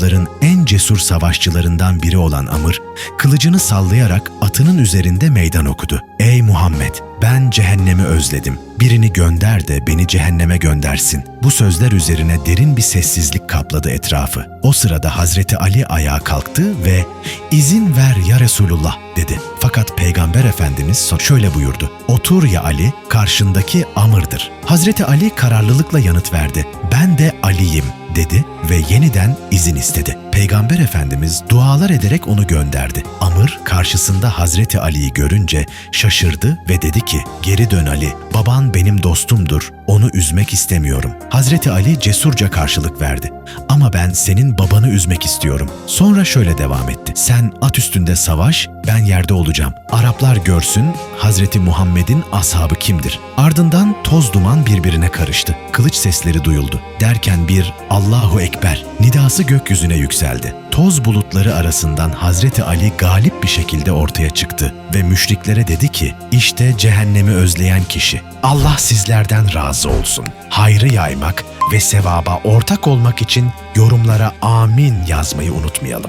Arapların en cesur savaşçılarından biri olan Amr, kılıcını sallayarak atının üzerinde meydan okudu. Ey Muhammed! Ben cehennemi özledim. Birini gönder de beni cehenneme göndersin. Bu sözler üzerine derin bir sessizlik kapladı etrafı. O sırada Hazreti Ali ayağa kalktı ve izin ver ya Resulullah dedi. Fakat Peygamber Efendimiz şöyle buyurdu. Otur ya Ali, karşındaki Amr'dır. Hazreti Ali kararlılıkla yanıt verdi. Ben de Ali'yim dedi ve yeniden izin istedi. Peygamber Efendimiz dualar ederek onu gönderdi. Amr karşısında Hazreti Ali'yi görünce şaşırdı ve dedi ki, geri dön Ali, baban benim dostumdur, onu üzmek istemiyorum. Hazreti Ali cesurca karşılık verdi. Ama ben senin babanı üzmek istiyorum. Sonra şöyle devam etti. Sen at üstünde savaş, ben yerde olacağım. Araplar görsün Hazreti Muhammed'in ashabı kimdir. Ardından toz duman birbirine karıştı. Kılıç sesleri duyuldu. Derken bir Allahu Ekber nidası gökyüzüne yükseldi. Toz bulutları arasından Hazreti Ali galip bir şekilde ortaya çıktı ve müşriklere dedi ki, işte cehennemi özleyen kişi. Allah sizlerden razı olsun. Hayrı yaymak ve sevaba ortak olmak için yorumlara amin yazmayı unutmayalım.